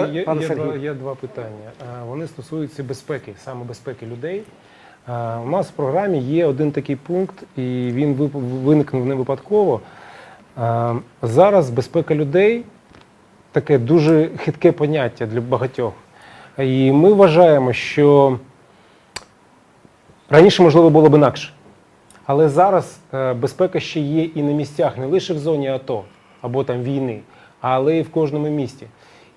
ласка, є, пане є, Сергій. два, є два питання. Е, Вони стосуються безпеки, саме безпеки людей. Е, У нас в програмі є один такий пункт, і він виникнув не випадково. Е, Зараз безпека людей таке дуже хитке поняття для багатьох. І ми вважаємо, що раніше, можливо, було б інакше. Але зараз безпека ще є і на місцях, не лише в зоні АТО або там війни, але й в кожному місті.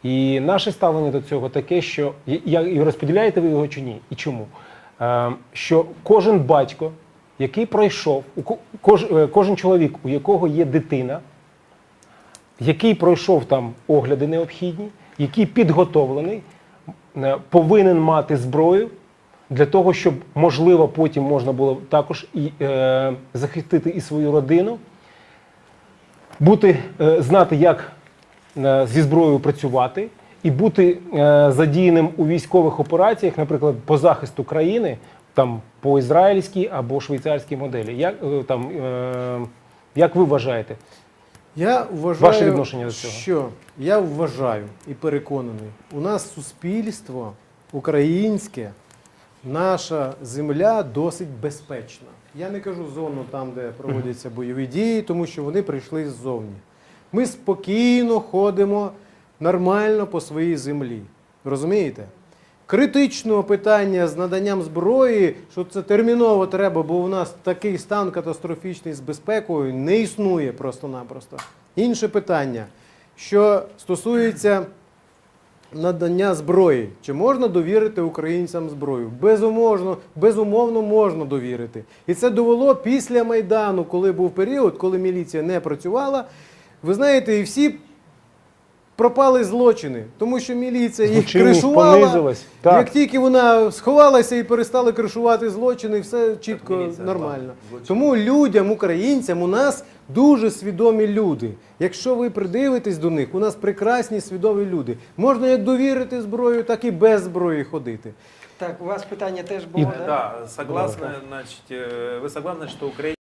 І наше ставлення до цього таке, що і- розподіляєте ви його чи ні? І чому? Е, Що кожен батько, який пройшов, е, кожен чоловік, у якого є дитина, який пройшов там огляди необхідні, який підготовлений, е, повинен мати зброю для того, щоб можливо потім можна було також і захистити і свою родину, бути, знати, як зі зброєю працювати, і бути е, задіяним у військових операціях, наприклад, по захисту країни, там по ізраїльській або швейцарській моделі. Як, е, там, е, як ви вважаєте? Я вважаю, Ваше відношення до цього? що я вважаю і переконаний, у нас суспільство українське, наша земля досить безпечна. Я не кажу зону там, де проводяться бойові дії, тому що вони прийшли ззовні. Ми спокійно ходимо нормально по своїй землі. Розумієте? Критичного питання з наданням зброї, що це терміново треба, бо у нас такий стан катастрофічний з безпекою не існує просто-напросто. Інше питання, що стосується надання зброї. Чи можна довірити українцям зброю? Безумовно, безумовно можна довірити. І це довело після Майдану, коли був період, коли міліція не працювала. Ви знаєте, і всі пропали злочини, тому що міліція їх Злочинність кришувала. понизилась. Так. Як тільки вона сховалася і перестали кришувати злочини, все чітко міліція нормально. була злочинна. Тому людям, українцям, у нас дуже свідомі люди. Якщо ви придивитесь до них, у нас прекрасні свідомі люди. Можна як довірити зброю, так і без зброї ходити. Так, у вас питання теж було, І- да? Да, согласны, значит, э, вы согласны, что Украина